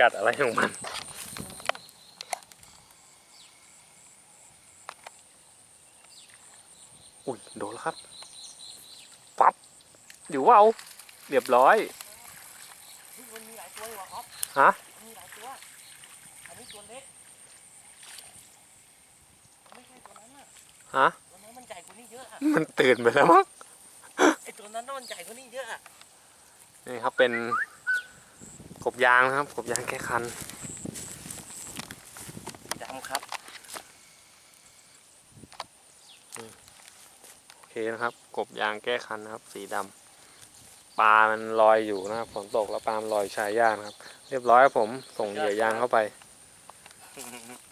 กัดอะไรของมัน อุ้ยโดนแล้วครับ ปั๊บอยู่ว่าเอาเรียบร้อยเฮ้ยมันมีหลายตัวเลยว่ะครับฮะมันมีหลายตัว อันนี้ตัวเล็กมันไม่ใช่ตัวนั้นน่ะฮะ ตัวนั้นมันใหญ่กว่านี้เยอะอะมันตื่นไปแล้วมั้งไอตัวนั้นน่ะมันใหญ่กว่านี้เยอะอะนี่ครับเป็น กบยางนะครับ กบยางแก้คันดำครับ โอเคนะครับ กบยางแก้คันนะครับ สีดำปลา มันลอยอยู่นะครับฝนตกแล้วปลามันลอยชายยากนะครับ เรียบร้อยครับผม ส่งเหยื่อยางเข้าไปเ